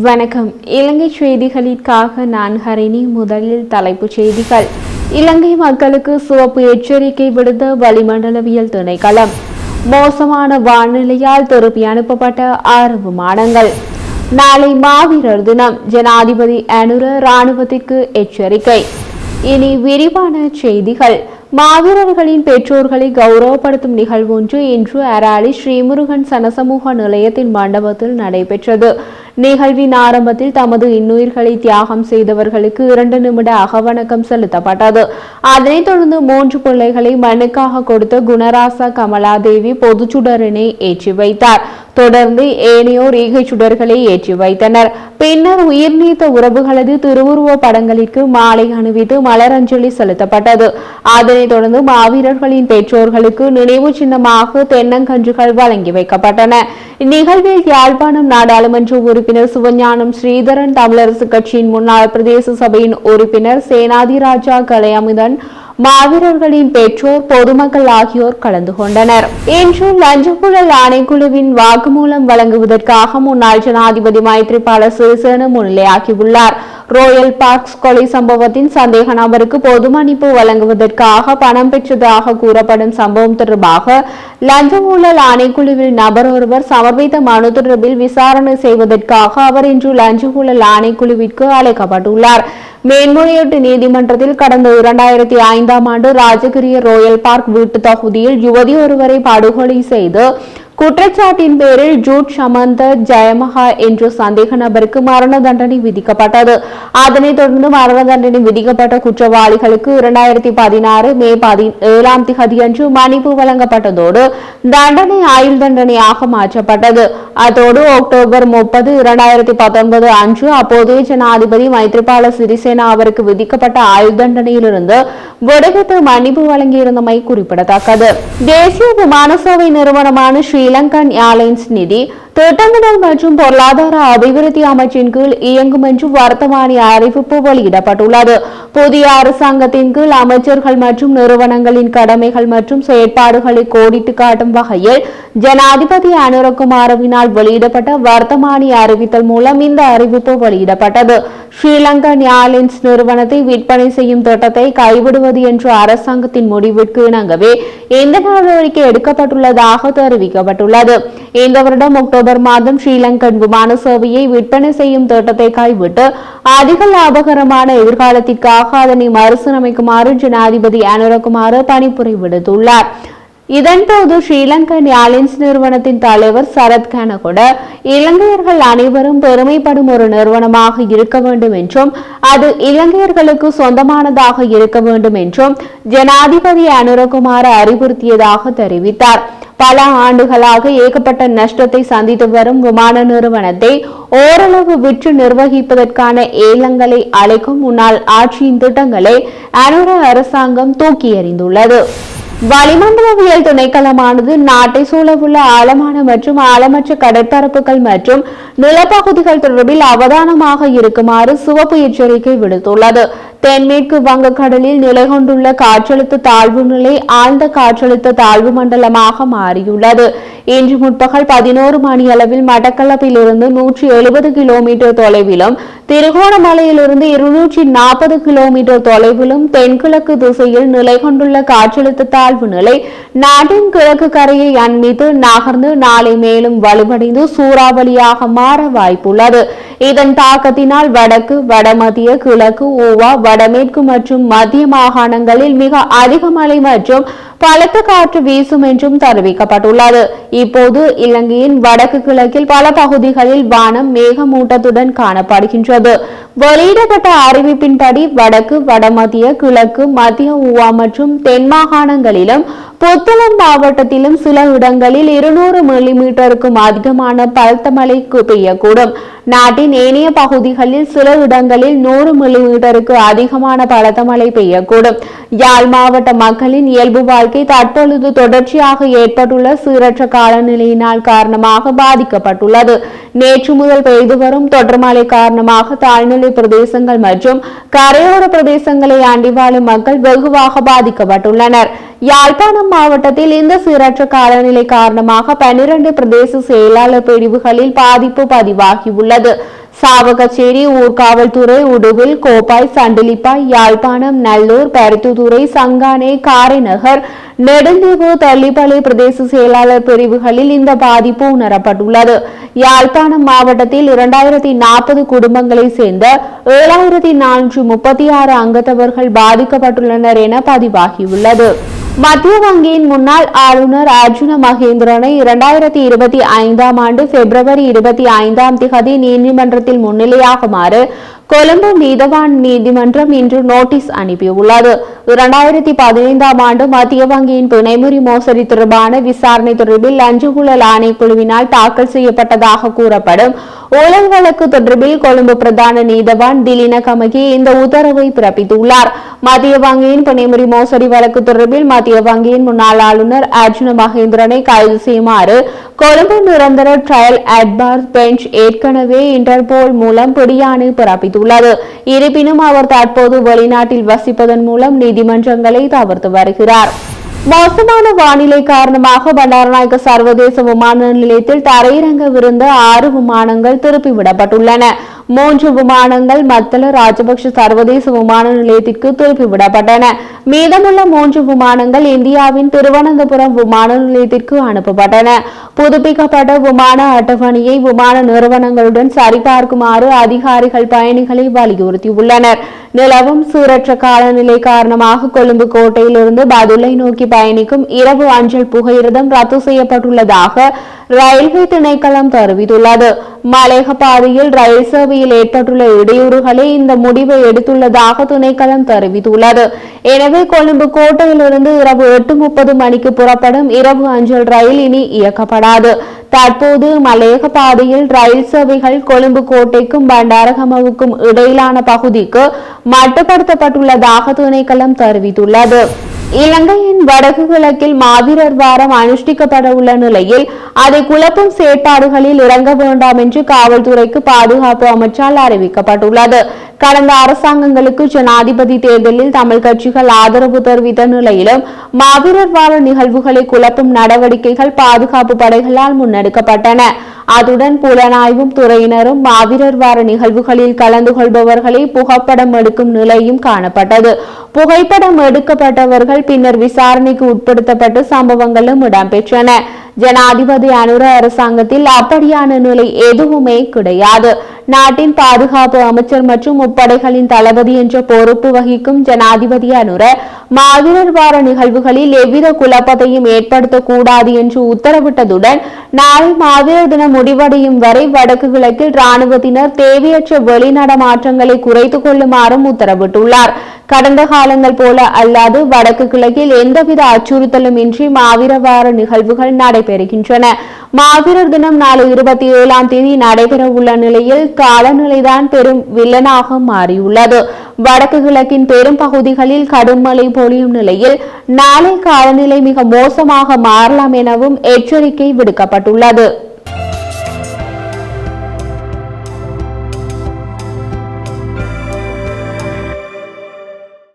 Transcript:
வணக்கம். இலங்கை செய்திகளுக்காக நான் ஹரிணி. முதலில் தலைப்புச் செய்திகள். இலங்கை மக்களுக்கு சிவப்பு எச்சரிக்கை விடுத்த வளிமண்டலவியல் திணைக்களம். மோசமான வானிலையால் திருப்பி அனுப்பப்பட்ட ஆறு விமானங்கள். நாளை மாவீரர் தினம். ஜனாதிபதி அனுர ராணுவத்திற்கு எச்சரிக்கை. இனி விரிவான செய்திகள். மாவீரர்களின் பெற்றோர்களை கௌரவப்படுத்தும் நிகழ்வு ஒன்று இன்று அராலி ஸ்ரீமுருகன் சனசமூக நிலையத்தின் மண்டபத்தில் நடைபெற்றது. நிகழ்வின் ஆரம்பத்தில் தமது இன்னுயிர்களை தியாகம் செய்தவர்களுக்கு இரண்டு நிமிட அகவணக்கம் செலுத்தப்பட்டது. அதனைத் தொடர்ந்து மூன்று பிள்ளைகளை மனுக்காக கொடுத்த குணராசா கமலாதேவி பொதுச்சுடரினை ஏற்றி வைத்தார். தொடர்ந்து ஏனையோர் ஈகை சுடர்களை ஏற்றி வைத்தனர். பின்னர் உயிர் நீத்த உறவுகளது திருவுருவ படங்களுக்கு மாலை அணிவித்து மலரஞ்சலி செலுத்தப்பட்டது. அதனைத் தொடர்ந்து மாவீரர்களின் பெற்றோர்களுக்கு நினைவு சின்னமாக தென்னங்கன்றுகள் வழங்கி வைக்கப்பட்டன. இந்நிகழ்வில் யாழ்ப்பாணம் நாடாளுமன்ற உறுப்பினர் சிவஞானம் ஸ்ரீதரன் தமிழரசு கட்சியின் முன்னாள் பிரதேச சபையின் உறுப்பினர் சேனாதிராஜா கலையமுதன் மாவீரர்களின் பெற்றோர் பொதுமக்கள் ஆகியோர் கலந்து கொண்டனர். இன்று லஞ்சப்புழல் ஆணைக்குழுவின் வாக்குமூலம் வழங்குவதற்காக முன்னாள் ஜனாதிபதி மைத்ரிபால சிறிசேன முன்னிலையாகியுள்ளார். ரோயல் பார்க்ஸ் கொலை சம்பவத்தின் சந்தேக நபருக்கு பொது மன்னிப்பு வழங்குவதற்காக பணம் பெற்றதாக கூறப்படும் சம்பவம் தொடர்பாக லஞ்ச ஊழல் ஆணைக்குழுவில் நபர் ஒருவர் சமர்ப்பித்த மனு தொடர்பில் விசாரணை செய்வதற்காக அவர் இன்று லஞ்ச ஊழல் ஆணைக்குழுவிற்கு அழைக்கப்பட்டுள்ளார். மேன்முறையீட்டு நீதிமன்றத்தில் கடந்த இரண்டாயிரத்தி ஐந்தாம் ஆண்டு ராஜகிரிய ரோயல் பார்க் வீட்டு தொகுதியில் யுவதி ஒருவரை படுகொலை செய்து குற்றச்சாட்டின் பேரில் ஜூட் சமந்த ஜெயமஹா என்ற சந்தேக நபருக்கு மரண தண்டனை விதிக்கப்பட்டது. அதனைத் தொடர்ந்து மரண தண்டனை விதிக்கப்பட்ட குற்றவாளிகளுக்கு இரண்டாயிரத்தி பதினாறு மே ஏழாம் திகதியன்று மன்னிப்பு வழங்கப்பட்டதோடு தண்டனை ஆயுள் தண்டனையாக மாற்றப்பட்டது. அதோடு அக்டோபர் முப்பது இரண்டாயிரத்தி பத்தொன்பது அன்று அப்போதைய ஜனாதிபதி மைத்ரிபால சிறிசேனா அவருக்கு விதிக்கப்பட்ட ஆயுள் தண்டனையிலிருந்து விடுவித்து மன்னிப்பு வழங்கியிருந்தமை குறிப்பிடத்தக்கது. தேசிய விமான சேவை நிறுவனமான இலங்கன் ஏர்லைன்ஸ் நிதி திட்டமிடல் மற்றும் பொருளாதார அபிவிருத்தி அமைச்சின் கீழ் இயங்கும் என்று வர்த்தமானி அறிவிப்பு வெளியிடப்பட்டுள்ளது. புதிய அரசாங்கத்தின் கீழ் அமைச்சர்கள் மற்றும் நிறுவனங்களின் கடமைகள் மற்றும் செயற்பாடுகளை கோடிட்டு காட்டும் வகையில் ஜனாதிபதி அனுரகுமாரவினால் வெளியிடப்பட்ட வர்த்தமானி அறிவித்தல் மூலம் இந்த அறிவிப்பு வெளியிடப்பட்டது. ஸ்ரீலங்கன் ஏர்லைன்ஸ் நிறுவனத்தை விற்பனை செய்யும் திட்டத்தை கைவிடுவது என்ற அரசாங்கத்தின் முடிவிற்கு இணங்கவே இந்த நடவடிக்கை எடுக்கப்பட்டுள்ளதாக தெரிவிக்கப்பட்டுள்ளது. இந்த வருடம் அக்டோபர் மாதம் ஸ்ரீலங்கன் விமான சேவையை விற்பனை செய்யும் திட்டத்தை கைவிட்டு அதிக லாபகரமான எதிர்காலத்திற்காக அதனை மறுசீரமைக்குமாறு ஜனாதிபதி அனுரகுமார பணிப்புரை விடுத்துள்ளார். இதன்போது ஸ்ரீலங்கன் ஏர்லைன்ஸ் நிறுவனத்தின் தலைவர் சரத் கனகுட இலங்கையர்கள் அனைவரும் பெருமைப்படும் ஒரு நிறுவனமாக இருக்க வேண்டும் என்றும் அது இலங்கையர்களுக்கு சொந்தமானதாக இருக்க வேண்டும் என்றும் ஜனாதிபதி அனுரகுமார அறிவுறுத்தியதாக தெரிவித்தார். பல ஆண்டுகளாக ஏகப்பட்ட நஷ்டத்தை சந்தித்து வரும் விமான நிறுவனத்தை ஓரளவு விற்று நிர்வகிப்பதற்கான ஏலங்களை அழைக்கும் முன்னாள் ஆட்சியின் திட்டங்களை அனுர அரசாங்கம் தூக்கி எறிந்துள்ளது. வளிமண்டலவியல் திணைக்களமானது நாட்டை சூழவுள்ள ஆழமான மற்றும் ஆழமற்ற கடற்பரப்புகள் மற்றும் நிலப்பகுதிகள் தொடர்பில் அவதானமாக இருக்குமாறு சிவப்பு எச்சரிக்கை விடுத்துள்ளது. தென்மேற்கு வங்கக்கடலில் நிலை கொண்டுள்ள காற்றழுத்த தாழ்வு நிலை ஆழ்ந்த காற்றழுத்த தாழ்வு மண்டலமாக மாறியுள்ளது. இன்று முற்பகல் பதினோரு மணி அளவில் மட்டக்களப்பிலிருந்து நூற்றி எழுபது கிலோமீட்டர் தொலைவிலும் திருகோணமலையிலிருந்து இருநூற்றி நாற்பது கிலோமீட்டர் தொலைவிலும் தென்கிழக்கு திசையில் நிலை கொண்டுள்ள காற்றழுத்த தாழ்வு நிலை நாட்டின் கிழக்கு கரையை அண்மித்து நகர்ந்து நாளை மேலும் வலுவடைந்து சூறாவளியாக மாற வாய்ப்புள்ளது. இதன் தாக்கத்தினால் வடக்கு வடமத்திய கிழக்கு ஓவா வடமேற்கு மற்றும் மத்திய மாகாணங்களில் மிக அதிக மழை மற்றும் பலத்த காற்று வீசும் என்றும் தெரிவிக்கப்பட்டுள்ளது. இப்போது இலங்கையின் வடக்கு கிழக்கில் பல பகுதிகளில் வானம் மேகமூட்டத்துடன் காணப்படுகின்றது. வெளியிடப்பட்ட அறிவிப்பின்படி வடக்கு வடமத்திய கிழக்கு மத்திய உவா மற்றும் தென் மாகாணங்களிலும் புத்தளம் மாவட்டத்திலும் சில இடங்களில் இருநூறு மில்லிமீட்டருக்கும் அதிகமான பலத்த மழை பெய்யக்கூடும். நாட்டின் ஏனைய பகுதிகளில் சில இடங்களில் நூறு மில்லிமீட்டருக்கு அதிகமான பலத்த மழை பெய்யக்கூடும். யாழ் மாவட்ட மக்களின் இயல்பு வாழ்க்கை தற்பொழுது தொடர்ச்சியாக ஏற்பட்டுள்ள சீரற்ற காலநிலையினால் காரணமாக பாதிக்கப்பட்டுள்ளது. நேற்று முதல் பெய்து வரும் தொடர் மழை காரணமாக தாழ்நிலை பிரதேசங்கள் மற்றும் கரையோர பிரதேசங்களை ஆண்டி வாழும் மக்கள் வெகுவாக பாதிக்கப்பட்டுள்ளனர். யாழ்ப்பாணம் மாவட்டத்தில் இந்த சீரற்ற காலநிலை காரணமாக பனிரண்டு பிரதேச செயலாளர் பிரிவுகளில் பாதிப்பு பதிவாகியுள்ளது. சாவகச்சேரி ஊர்காவல்துறை உடுவில் கோப்பாய் சண்டிலிப்பாய் யாழ்ப்பாணம் நல்லூர் பருத்துத்துறை சங்கானே காரைநகர் நெடுந்தீவு தள்ளிப்பளை பிரதேச செயலாளர் பிரிவுகளில் இந்த பாதிப்பு உணரப்பட்டுள்ளது. யாழ்ப்பாணம் மாவட்டத்தில் இரண்டாயிரத்தி நாற்பது குடும்பங்களை சேர்ந்த ஏழாயிரத்தி நானூற்று முப்பத்தி ஆறு அங்கத்தவர்கள் பாதிக்கப்பட்டுள்ளனர் என பதிவாகியுள்ளது. மத்திய வங்கியின் முன்னாள் ஆளுநர் அர்ஜுன மகேந்திரனை இரண்டாயிரத்தி இருபத்தி ஐந்தாம் ஆண்டு பிப்ரவரி இருபத்தி ஐந்தாம் திகதி நீதிமன்றத்தில் முன்னிலையாகுமாறு கொழும்பு நீதவான் நீதிமன்றம் இன்று நோட்டீஸ் அனுப்பியுள்ளது. இரண்டாயிரத்தி பதினைந்தாம் ஆண்டு மத்திய வங்கியின் பிணைமுறி மோசடி தொடர்பான விசாரணை தொடர்பில் லஞ்ச ஊழல் ஆணைக்குழுவினால் தாக்கல் செய்யப்பட்டதாக கூறப்படும். ஊழல் வழக்கு தொடர்பில் கொழும்பு பிரதான நீதவான் திலின கமகி இந்த உத்தரவை பிறப்பித்துள்ளார். மத்திய வங்கியின் பிணைமுறி மோசடி வழக்கு தொடர்பில் மத்திய வங்கியின் முன்னாள் ஆளுநர் அர்ஜுன மகேந்திரனை கைது செய்யுமாறு கொழும்பு நிரந்தர ட்ரையல் அட்பார் பெஞ்ச் ஏற்கனவே இன்டர்போல் மூலம் பிடியாணை பிறப்பித்துள்ளது. இருப்பினும் அவர் தற்போது வெளிநாட்டில் வசிப்பதன் மூலம் நீதிமன்றங்களை தவிர்த்து வருகிறார். மோசமான வானிலை காரணமாக பண்டாரநாயக்க சர்வதேச விமான நிலையத்தில் தரையிறங்கவிருந்த ஆறு விமானங்கள் திருப்பிவிடப்பட்டுள்ளன. மூன்று விமானங்கள் மத்தள ராஜபக்ஷ சர்வதேச விமான நிலையத்திற்கு திருப்பிவிடப்பட்டன மீதமுள்ள மூன்று விமானங்கள் இந்தியாவின் திருவனந்தபுரம் விமான நிலையத்திற்கு அனுப்பப்பட்டன. புதுப்பிக்கப்பட்ட விமான அட்டவணையை விமான நிறுவனங்களுடன் சரிபார்க்குமாறு அதிகாரிகள் பயணிகளை வலியுறுத்தியுள்ளனர். நிலவும் சீரற்ற காலநிலை காரணமாக கொழும்பு கோட்டையிலிருந்து பதுளை நோக்கி பயணிக்கும் இரவு அஞ்சல் புகையிரதம் ரத்து செய்யப்பட்டுள்ளதாக ரயில்வே திணைக்களம் தெரிவித்துள்ளது. மலையக பாதையில் ரயில் சேவையில் ஏற்பட்டுள்ள இடையூறுகளே இந்த முடிவை எடுத்துள்ளதாக திணைக்களம் தெரிவித்துள்ளது. எனவே கொழும்பு கோட்டையிலிருந்து இரவு எட்டு முப்பது மணிக்கு புறப்படும் இரவு அஞ்சல் ரயில் இனி இயக்கப்படாது. தற்போது மலையக பாதையில் ரயில் சேவைகள் கொழும்பு கோட்டைக்கும் பண்டாரகமவுக்கும் இடையிலான பகுதிக்கு மட்டுப்படுத்தப்பட்டுள்ளதாக திணைக்களம் தெரிவித்துள்ளது. இலங்கையின் வடக்கு கிழக்கில் மாவீரர் வாரம் அனுஷ்டிக்கப்பட உள்ள நிலையில் அதை குழப்பும் செயற்பாடுகளில் இறங்க வேண்டாம் என்று காவல்துறைக்கு பாதுகாப்பு அமைச்சால் அறிவிக்கப்பட்டுள்ளது. கடந்த அரசாங்கங்களுக்கு ஜனாதிபதி தேர்தலில் தமிழ் கட்சிகள் ஆதரவு தெரிவித்த நிலையிலும் மாவீரர் வார நிகழ்வுகளை குழப்பும் நடவடிக்கைகள் பாதுகாப்பு படைகளால் முன்னெடுக்கப்பட்டன. அதுடன் புலனாய்வும் துறையினரும் மாவீரர் வார நிகழ்வுகளில் கலந்து கொள்பவர்களை புகைப்படம் எடுக்கும் நிலையும் காணப்பட்டது. புகைப்படம் எடுக்கப்பட்டவர்கள் பின்னர் விசாரணைக்கு உட்படுத்தப்பட்டு சம்பவங்களும் இடம்பெற்றன. ஜனாதிபதி அனுர அரசாங்கத்தில் அப்படியான நிலை எதுவுமே கிடையாது. நாட்டின் பாதுகாப்பு அமைச்சர் மற்றும் முப்படைகளின் தளபதி என்ற பொறுப்பு வகிக்கும் ஜனாதிபதி அனுர மாவீரர் வார நிகழ்வுகளில் எவ்வித குழப்பத்தையும் ஏற்படுத்தக்கூடாது என்று உத்தரவிட்டதுடன் நாளை மாவீரர் தினம் முடிவடையும் வரை வடக்கு கிழக்கில் ராணுவத்தினர் தேவையற்ற வெளிநடமாற்றங்களை குறைத்துக் கொள்ளுமாறும் உத்தரவிட்டுள்ளார். கடந்த காலங்கள் போல அல்லாது வடக்கு கிழக்கில் எந்தவித அச்சுறுத்தலும் இன்றி மாவீர வார நிகழ்வுகள் நடைபெறுகின்றன. மாவீரர் தினம் நாளை இருபத்தி ஏழாம் தேதி நடைபெற உள்ள நிலையில் காலநிலைதான் பெரும் வில்லனாக மாறியுள்ளது. வடக்கு கிழக்கின் பெரும் பகுதிகளில் கடும் மழை பொழியும் நிலையில் நாளை காலநிலை மிக மோசமாக மாறலாம் எனவும் எச்சரிக்கை விடுக்கப்பட்டுள்ளது.